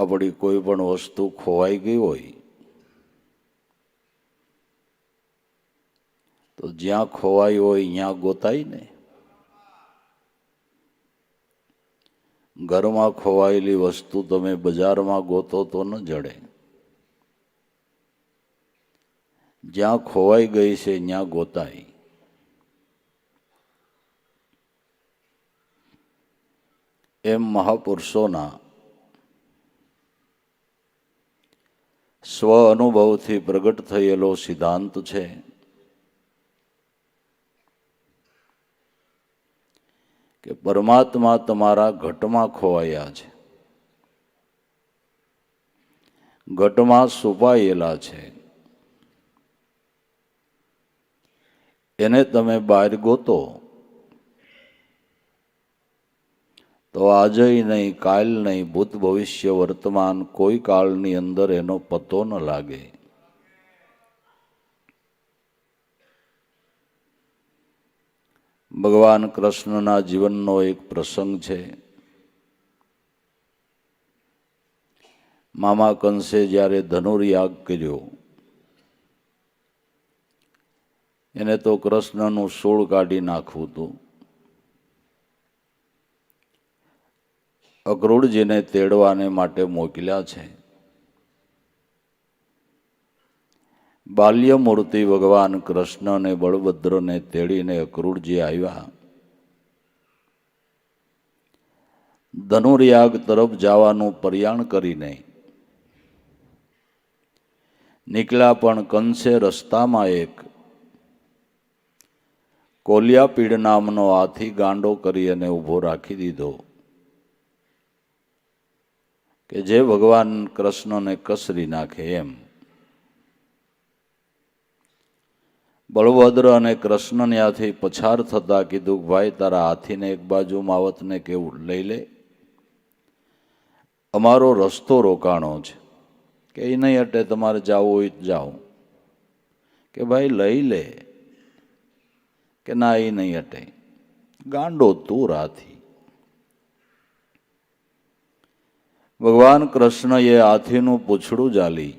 આપણી કોઈ પણ વસ્તુ ખોવાઈ ગઈ હોય, તો જ્યાં ખોવાઈ હોય ત્યાં ગોતાય ને. ઘરમાં ખોવાયેલી વસ્તુ તમે બજારમાં ગોતો તો ન જડે. જ્યાં ખોવાઈ ગઈ છે ત્યાં ગોતાય. એમ મહાપુરુષોના સ્વ અનુભવથી પ્રગટ થયેલો સિદ્ધાંત છે. કે પરમાત્મા તમારા ઘટમાં ખોવાયા છે. ઘટમાં સુપાયેલા છે. એને તમે બહાર ગોતો. તો આજે નહીં, કાલ નહીં, ભૂત ભવિષ્ય વર્તમાન કોઈ કાળની અંદર એનો પતો ન લાગે. ભગવાન કૃષ્ણના જીવનનો એક પ્રસંગ છે. મામા કંસે જ્યારે ધનુર્યાગ કર્યો, એને તો કૃષ્ણનું સોળ કાઢી નાખવું હતું. અક્રૂરજીને તેડવાને માટે મોકલ્યા છે. બાલ્ય મૂર્તિ ભગવાન કૃષ્ણ અને બળભદ્રને તેડીને અક્રૂરજી આવ્યા. ધનુર્યાગ તરફ જવાનું પ્રયાણ કરીને નીકળ્યા પણ કંસે રસ્તામાં એક કોલિયાપીડ નામનો હાથી ગાંડો કરી અને ઊભો રાખી દીધો. કે જે ભગવાન કૃષ્ણને કસરી નાખે એમ. બળભદ્ર અને કૃષ્ણ ત્યાંથી પછાર થતા કીધું ભાઈ, તારા હાથીને એક બાજુ માવતને કેવું લઈ લે? અમારો રસ્તો રોકાણો છે. કે એ નહીં અટે તમારે જવું હોય જાઓ. કે, ભાઈ, લઈ લે. કે, ના, એ નહીં અટે ગાંડો તું હાથી ભગવાન કૃષ્ણએ હાથીનું પૂછડું જાલી.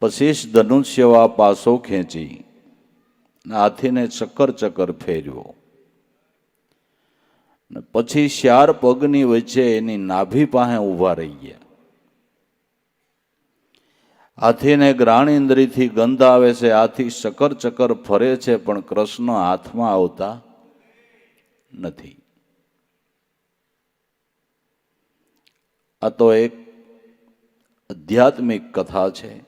પછી ધનુષ્યવા પાસો ખેંચી હાથીને ચક્કર ચક્કર ફેર્યો પછી શ્યાર પગની વચ્ચે એની નાભી પાસે ઊભા રહી ગયા. હાથીને ગ્રાણ ઇન્દ્રિયથી ગંધ આવે છે હાથી ચક્કર ચક્કર ફરે છે, પણ કૃષ્ણ હાથમાં આવતા નથી. આ તો એક આધ્યાત્મિક કથા છે.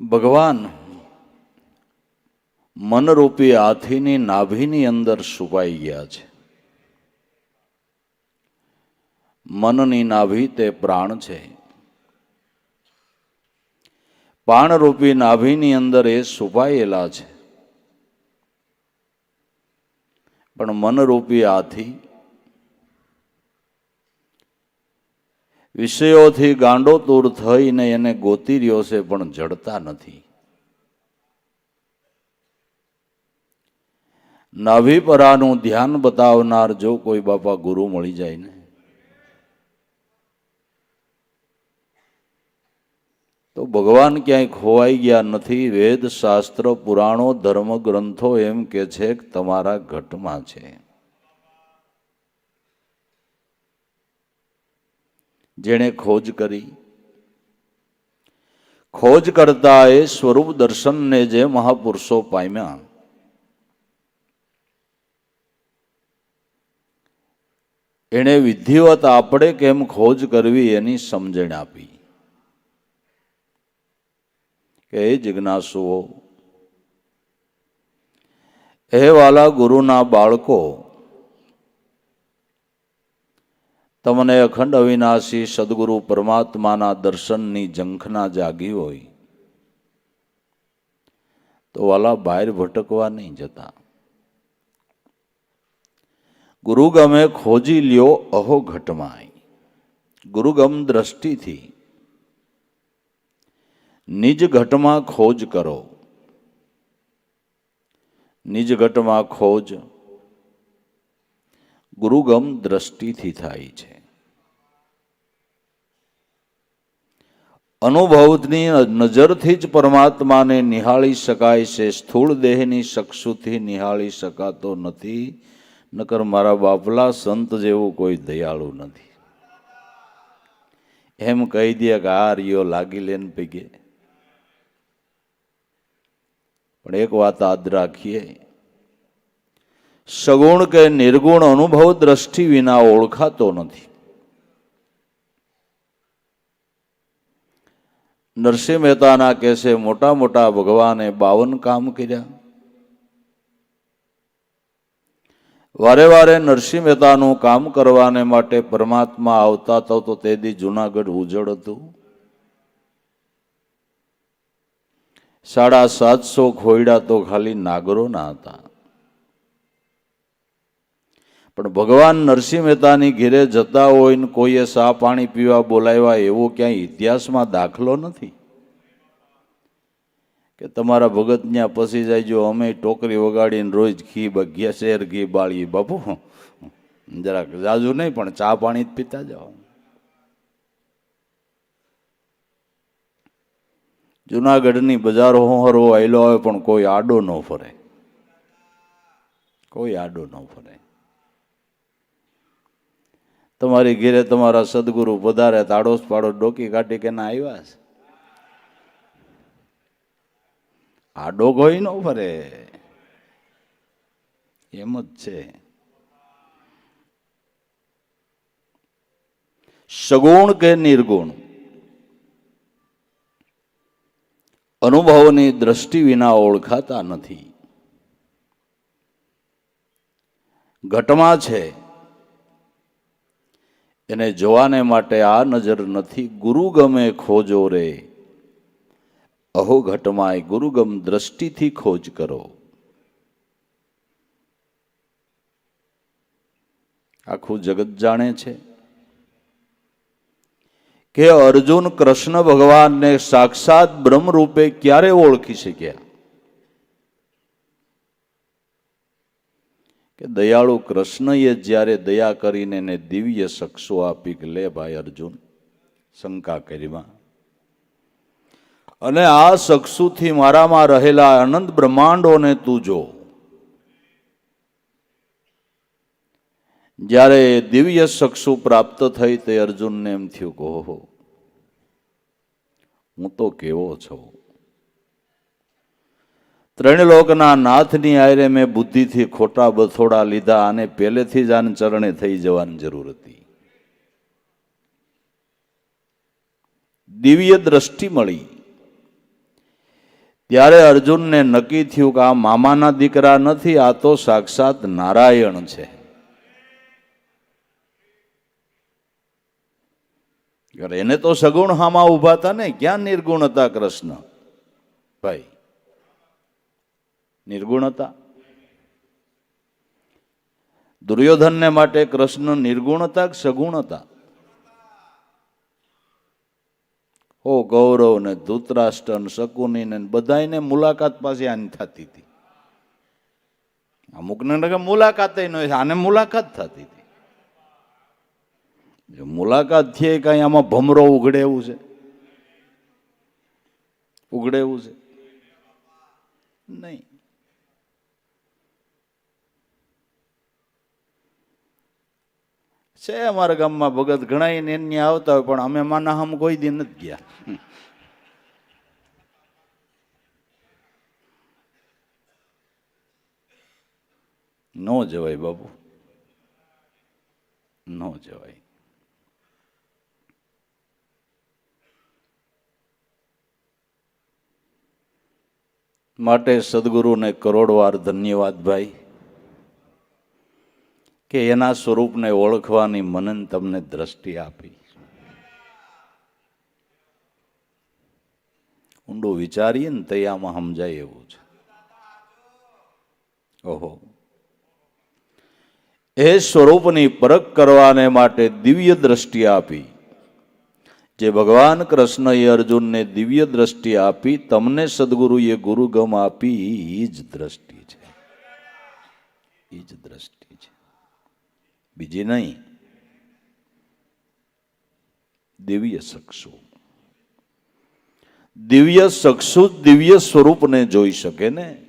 ભગવાન મનરૂપી હાથીની નાભીની અંદર છુપાઈ ગયા છે. મનની નાભી તે પ્રાણ છે. પાણરૂપી નાભીની અંદર એ છુપાયેલા છે. પણ મનરૂપી આથી. વિષયોથી ગાંડો તૂર થઈને એને ગોતી રહ્યો છે, પણ જડતા નથી. નાભીપરાનું ધ્યાન બતાવનાર જો કોઈ બાપા ગુરુ મળી જાય ને. તો ભગવાન ક્યાંય ખોવાઈ ગયા નથી, વેદ, શાસ્ત્ર, પુરાણો, ધર્મ, ગ્રંથો એમ કે છે કે તમારા ઘટમાં છે. જેણે ખોજ કરી, ખોજ કરતા એ સ્વરૂપ દર્શનને જે મહાપુરુષો પામ્યા. એણે વિધિવત આપણે કેમ ખોજ કરવી એની સમજણ આપી. કે એ જિજ્ઞાસુઓ, હે વાલા ગુરુના બાળકો, તમને અખંડ અવિનાશી સદગુરુ પરમાત્માના દર્શનની ઝંખના જાગી હોય, તો વાલા બહાર ભટકવા નહીં જતા. ગુરુગમે ખોજી લ્યો અહો ઘટમાય ગુરુગમ દ્રષ્ટિથી નિજ ઘટમાં ખોજ કરો. નિજ ઘટમાં ખોજ ગુરુગમ દ્રષ્ટિથી થાય છે. અનુભવની નજરથી જ પરમાત્માને નિહાળી શકાય છે. સ્થૂળ દેહની ચક્ષુથી નિહાળી શકાતો નથી. નકર મારા બાપલા સંત જેવું કોઈ દયાળુ નથી. એમ કહી દે કે આ રિયો લાગી લેન પૈકે પણ એક વાત યાદ રાખીએ. સગુણ કે નિર્ગુણ અનુભવ દ્રષ્ટિ વિના ઓળખાતો નથી. નરસિંહ મહેતાના કેસે મોટા મોટા ભગવાને બાવન કામ કર્યા. વારે વારે નરસિંહ મહેતાનું કામ કરવાને માટે પરમાત્મા આવતા તો તો દી જુનાગઢ ઉજળ હતું. સાડા સાતસો ખોયડા તો ખાલી નાગરોના હતા. પણ ભગવાન નરસિંહ મહેતાની ઘેરે જતા હોય કોઈએ સા પાણી પીવા બોલાવ્યા એવો ક્યાંય ઇતિહાસમાં દાખલો નથી. કે તમારા ભગત ત્યાં પસી જાય જો અમે ટોકરી વગાડીને રોજ ઘી બગ્યા શેર ઘી બાળીએ બાપુ. જરાક જાજુ નહીં પણ ચા પાણી જ પીતા જાઓ. જુનાગઢની બજારો હોહરો આવેલો હોય પણ કોઈ આડો ન ફરે. કોઈ આડો ન ફરે. તમારી ઘેરે તમારા સદગુરુ પધારે તાડોશ પાડોશ ડોકી કાઢી કે ના આવ્યા છે? આડો કોઈ ન ફરે. એમ જ છે. સગુણ કે નિર્ગુણ? અનુભવની દ્રષ્ટિ વિના ઓળખાતા નથી. ઘટમાં છે. એને જોવાને માટે આ નજર નથી. ગુરુ ગમે ખોજો રે. અહો ઘટમાય, ગુરુગમ દ્રષ્ટિથી ખોજ કરો. આખું જગત જાણે છે. કે અર્જુન કૃષ્ણ ભગવાનને સાક્ષાત બ્રહ્મ રૂપે ક્યારે ઓળખી શક્યા? કે દયાળુ કૃષ્ણએ જ્યારે દયા કરીને એને દિવ્ય શખ્સો આપી કે લે ભાઈ અર્જુન, શંકા કરીમાં અને આ શખ્સુથી મારામાં રહેલા અનંત બ્રહ્માંડોને તું જો. જ્યારે દિવ્ય ચક્ષુ પ્રાપ્ત થઈ તે અર્જુનને એમ થયું કે ઓહો, હું તો કેવો છું. ત્રણ લોકના નાથની આયરે મેં બુદ્ધિથી ખોટા બથોડા લીધા અને પહેલેથી જ આને ચરણે થઈ જવાની જરૂર હતી. દિવ્ય દ્રષ્ટિ મળી. ત્યારે અર્જુનને નક્કી થયું કે આ મામાના દીકરા નથી, આ તો સાક્ષાત નારાયણ છે. એને તો સગુણ હામાં ઊભા હતા ને ક્યાં નિર્ગુણ હતા કૃષ્ણ? ભાઈ નિર્ગુણ હતા? દુર્યોધનને માટે કૃષ્ણ નિર્ગુણ હતા કે સગુણ હતા? હો ગૌરવ ને ધૂતરાષ્ટ્ર ને શકુની ને બધાને મુલાકાત પાસે આની થતી હતી. અમુકને કે મુલાકાત આને મુલાકાત થતી હતી. મુલાકાત છે કાંઈ આમાં ભમરો ઉઘડે એવું છે? ઉઘડે એવું છે? નહીં. છે અમારા ગામમાં ભગત ઘણા એને આવતા હોય, પણ અમે માના હમ કોઈ દી નથી ગયા. નો જવાય બાબુ નો જવાય. માટે સદગુરુને કરોડવાર ધન્યવાદ ભાઈ, કે એના સ્વરૂપને ઓળખવાની મનન તમને દ્રષ્ટિ આપી. ઊંડું વિચારીએ ને તૈયામાં સમજાય એવું છે. ઓહો. એ સ્વરૂપની પરખ કરવાને માટે દિવ્ય દ્રષ્ટિ આપી. જે ભગવાન કૃષ્ણએ અર્જુનને દિવ્ય દ્રષ્ટિ આપી, તમને સદગુરુએ ગુરુગમ આપી એ જ દ્રષ્ટિ છે. એ જ દ્રષ્ટિ છે. બીજી નહીં. દિવ્ય ચક્ષુ દિવ્ય ચક્ષુ જ દિવ્ય સ્વરૂપને જોઈ શકે ને?